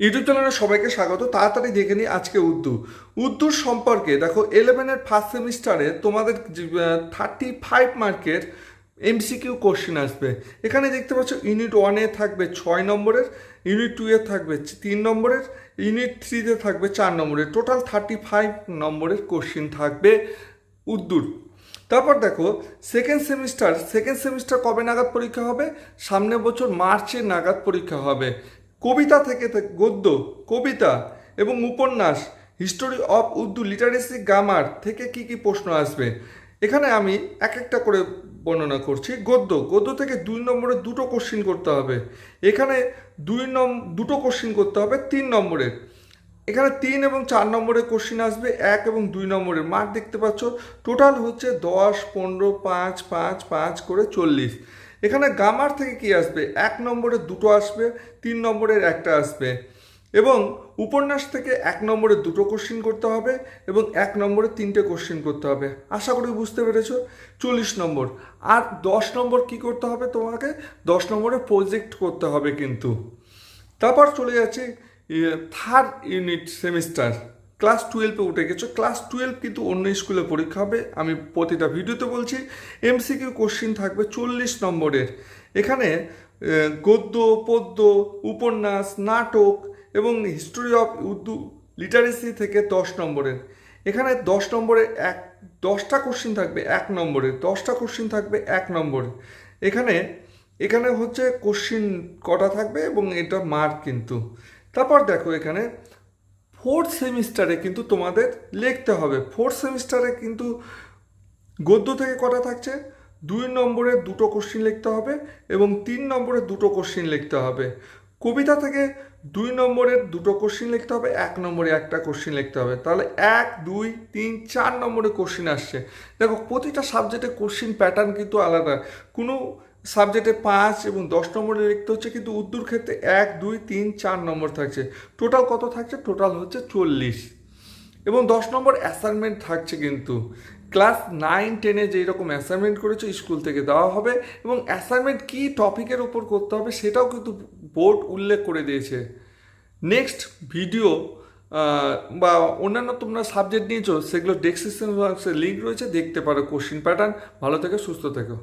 YouTube চ্যানেলে সবাইকে স্বাগত। তাড়াতাড়ি দেখে নিই আজকে উর্দু। উর্দুর সম্পর্কে দেখো ইলেভেনের ফার্স্ট সেমিস্টারে তোমাদের থার্টি ফাইভ মার্কের এমসিকিউ কোশ্চেন আসবে। এখানে দেখতে পাচ্ছ ইউনিট ওয়ানে থাকবে ছয় নম্বরের ইউনিট টু এ থাকবে তিন নম্বরের ইউনিট থ্রিতে থাকবে চার নম্বরের। টোটাল থার্টি ফাইভ নম্বরের কোশ্চেন থাকবে উর্দুর। তারপর দেখো সেকেন্ড সেমিস্টার সেকেন্ড সেমিস্টার কবে নাগাদ পরীক্ষা হবে? সামনের বছর মার্চে নাগাদ পরীক্ষা হবে। কবিতা থেকে গদ্য, কবিতা এবং উপন্যাস history of Urdu literacy grammar থেকে কি কি প্রশ্ন আসবে? এখানে আমি এক একটা করে বর্ণনা করছি। গদ্য গদ্য থেকে দুই নম্বরে দুটো কোশ্চিন করতে হবে। এখানে দুই নম দুটো কোশ্চিন করতে হবে তিন নম্বরের এখানে তিন এবং চার নম্বরের কোশ্চিন আসবে, এক এবং দুই নম্বরের মার্ক দেখতে পাচ্ছ টোটাল হচ্ছে দশ, পনেরো, পাঁচ পাঁচ পাঁচ করে চল্লিশ। এখানে গামার থেকে কি আসবে? এক নম্বরের দুটো আসবে, তিন নম্বরের একটা আসবে। এবং উপন্যাস থেকে এক নম্বরে দুটো কোশ্চিন করতে হবে এবং এক নম্বরে তিনটে কোশ্চিন করতে হবে। আশা করি বুঝতে পেরেছ? চল্লিশ নম্বর। আর দশ নম্বর কি করতে হবে তোমাকে? দশ নম্বরে প্রজেক্ট করতে হবে কিন্তু। তারপর চলে যাচ্ছে থার্ড ইউনিট সেমিস্টার ক্লাস টুয়েলভে উঠে গেছো। ক্লাস টুয়েলভ কিন্তু অন্য স্কুলে পরীক্ষা হবে। আমি প্রতিটা ভিডিওতে বলছি এমসিকিউ কোশ্চিন থাকবে চল্লিশ নম্বরের। এখানে গদ্য, পদ্য, উপন্যাস, নাটক এবং হিস্টোরি অফ উর্দু লিটারেসি থেকে দশ নম্বরের। এখানে দশ নম্বরে এক, দশটা কোশ্চিন থাকবে এক নম্বরে দশটা কোশ্চিন থাকবে এক নম্বরে এখানে এখানে হচ্ছে কোশ্চিন কটা থাকবে এবং এটা মার্ক কিন্তু। তারপর দেখো এখানে ফোর্থ সেমিস্টারে কিন্তু তোমাদের লিখতে হবে। ফোর্থ সেমিস্টারে কিন্তু গদ্য থেকে কটা থাকছে? দুই নম্বরে দুটো কোশ্চিন লিখতে হবে এবং তিন নম্বরে দুটো কোশ্চিন লিখতে হবে। কবিতা থেকে দুই নম্বরের দুটো কোশ্চিন লিখতে হবে, এক নম্বরে একটা কোশ্চিন লিখতে হবে। তাহলে এক, দুই, তিন, চার নম্বরে কোশ্চিন আসছে। দেখো, প্রতিটা সাবজেক্টে কোশ্চিন প্যাটার্ন কিন্তু আলাদা। কোনো সাবজেক্টে পাঁচ এবং দশ নম্বরে লিখতে হচ্ছে কিন্তু উর্দুর ক্ষেত্রে এক, দুই, তিন, চার নম্বর থাকছে। টোটাল কত থাকছে? টোটাল হচ্ছে চল্লিশ। এবং দশ নম্বর অ্যাসাইনমেন্ট থাকছে কিন্তু। ক্লাস নাইন টেনে যেই রকম অ্যাসাইনমেন্ট করেছে স্কুল থেকে দেওয়া হবে এবং অ্যাসাইনমেন্ট কী টপিকের ওপর করতে হবে সেটাও কিন্তু বোর্ড উল্লেখ করে দিয়েছে। নেক্সট ভিডিও বা অন্যান্য তোমরা সাবজেক্ট নিয়েছো, সেগুলো ডেসক্রিপশন বক্সে লিঙ্ক রয়েছে, দেখতে পারো কোশ্চিন প্যাটার্ন ভালো থেকে, সুস্থ থেকো।